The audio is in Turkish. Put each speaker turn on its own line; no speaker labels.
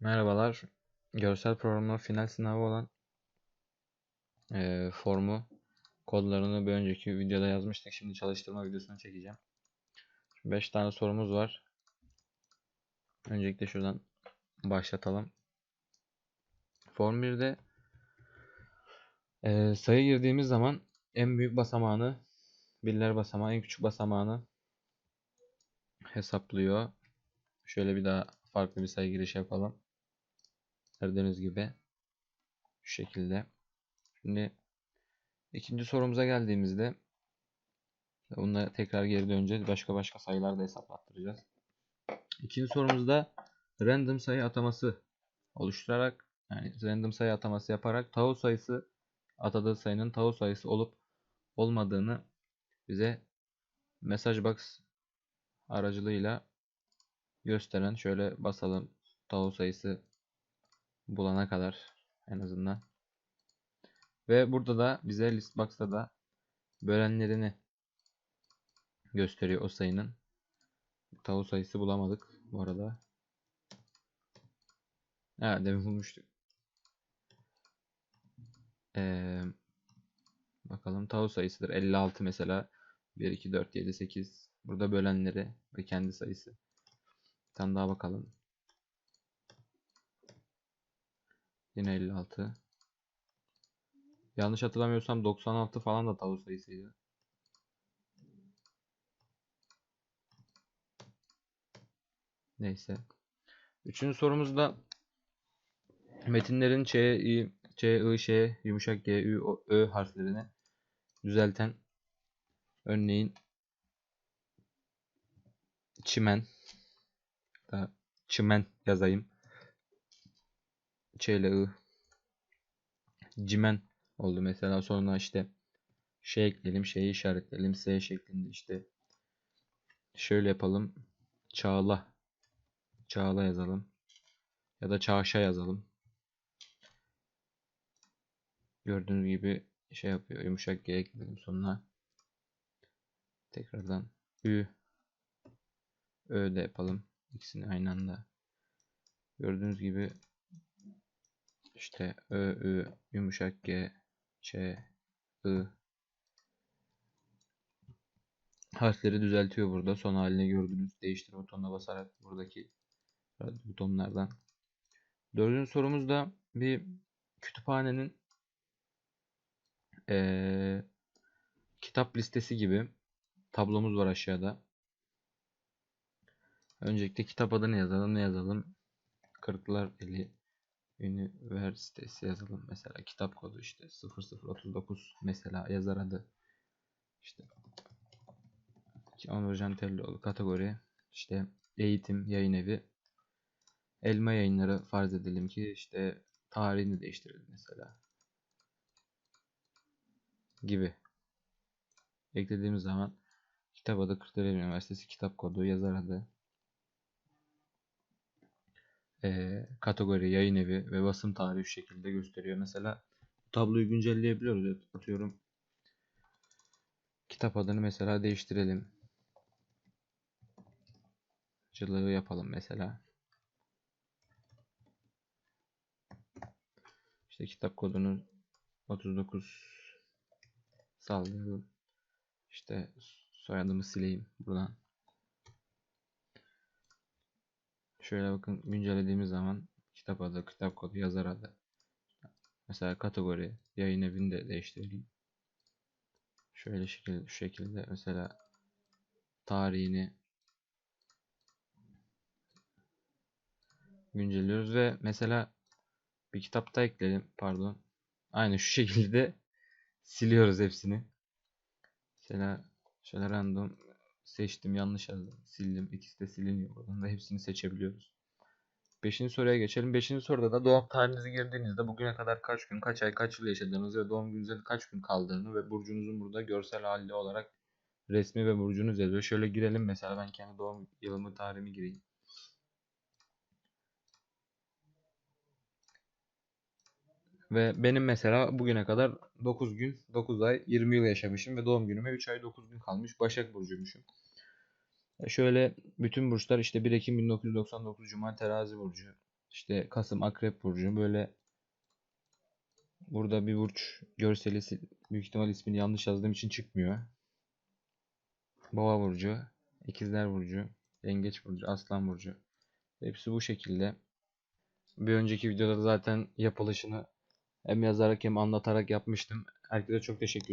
Merhabalar. Görsel programlama final sınavı olan eee, formu kodlarını bir önceki videoda yazmıştık. Şimdi çalıştırma videosunu çekeceğim. 5 tane sorumuz var. Öncelikle şuradan başlatalım. Form 1'de eee, sayı girdiğimiz zaman en büyük basamağını, birler basamağı, en küçük basamağını hesaplıyor. Şöyle bir daha farklı bir sayı girişi yapalım. Gördüğünüz gibi şu şekilde. Şimdi ikinci sorumuza geldiğimizde bununla tekrar geri döneceğiz. Başka başka sayılar da hesaplattıracağız. İkinci sorumuzda random sayı ataması oluşturarak yani random sayı ataması yaparak tau sayısı atadığı sayının tau sayısı olup olmadığını bize message box aracılığıyla gösteren şöyle basalım tau sayısı bulana kadar en azından. Ve burada da bize listbox'ta da bölenlerini gösteriyor o sayının. Tavuk sayısı bulamadık bu arada. Ha demin bulmuştuk. Ee, bakalım tavuk sayısıdır. 56 mesela. 1, 2, 4, 7, 8. Burada bölenleri ve kendi sayısı. Bir tane daha bakalım. Yine 56. Yanlış hatırlamıyorsam 96 falan da tavuk sayısıydı. Neyse. Üçüncü sorumuzda metinlerin Ç, İ, Ç, I, Ş, yumuşak G, Ü, O, Ö harflerini düzelten örneğin çimen çimen yazayım. Ç ile I. Cimen oldu mesela. Sonra işte şey ekleyelim şeyi işaretleyelim. S şeklinde işte şöyle yapalım. Çağla. Çağla yazalım. Ya da Çağşa yazalım. Gördüğünüz gibi şey yapıyor. Yumuşak G ekledim sonuna. Tekrardan Ü. Ö de yapalım ikisini aynı anda gördüğünüz gibi işte Ö, Ü, yumuşak G, Ç, I harfleri düzeltiyor burada. Son halini gördüğünüz değiştir butonuna basarak buradaki butonlardan. Dördüncü sorumuzda bir kütüphanenin ee, kitap listesi gibi tablomuz var aşağıda. Öncelikle kitap adını yazalım. Ne yazalım? Kırklar Eli Üniversitesi yazalım. Mesela kitap kodu işte 0039 mesela yazar adı işte Onur Can Tellioğlu kategori işte eğitim yayın evi elma yayınları farz edelim ki işte tarihini değiştirelim mesela gibi eklediğimiz zaman kitap adı Kırklareli Üniversitesi kitap kodu yazar adı e, kategori, yayın evi ve basım tarihi şu şekilde gösteriyor. Mesela tabloyu güncelleyebiliyoruz. Atıyorum kitap adını mesela değiştirelim. Cılığı yapalım mesela. İşte kitap kodunu 39 sallıyorum. İşte soyadımı sileyim buradan. Şöyle bakın güncellediğimiz zaman kitap adı, kitap kodu, yazar adı. Mesela kategori, yayın evini de değiştirelim. Şöyle şekilde, şu şekilde mesela tarihini güncelliyoruz ve mesela bir kitapta ekleyelim pardon. Aynı şu şekilde siliyoruz hepsini. Mesela şöyle random seçtim yanlış yazdım sildim ikisi de siliniyor buradan da hepsini seçebiliyoruz. Beşinci soruya geçelim. Beşinci soruda da doğum tarihinizi girdiğinizde bugüne kadar kaç gün, kaç ay, kaç yıl yaşadığınızı ve doğum gününüzde kaç gün kaldığını ve burcunuzun burada görsel hali olarak resmi ve burcunuz yazıyor. Şöyle girelim mesela ben kendi doğum yılımı tarihimi gireyim. Ve benim mesela bugüne kadar 9 gün, 9 ay, 20 yıl yaşamışım ve doğum günüme 3 ay 9 gün kalmış. Başak Burcu'ymuşum. Şöyle bütün burçlar işte 1 Ekim 1999 Cuma Terazi Burcu. İşte Kasım Akrep Burcu böyle burada bir burç görseli büyük ihtimal ismini yanlış yazdığım için çıkmıyor. Boğa Burcu, İkizler Burcu, Yengeç Burcu, Aslan Burcu. Hepsi bu şekilde. Bir önceki videoda zaten yapılışını hem yazarak hem anlatarak yapmıştım. Herkese çok teşekkür ederim.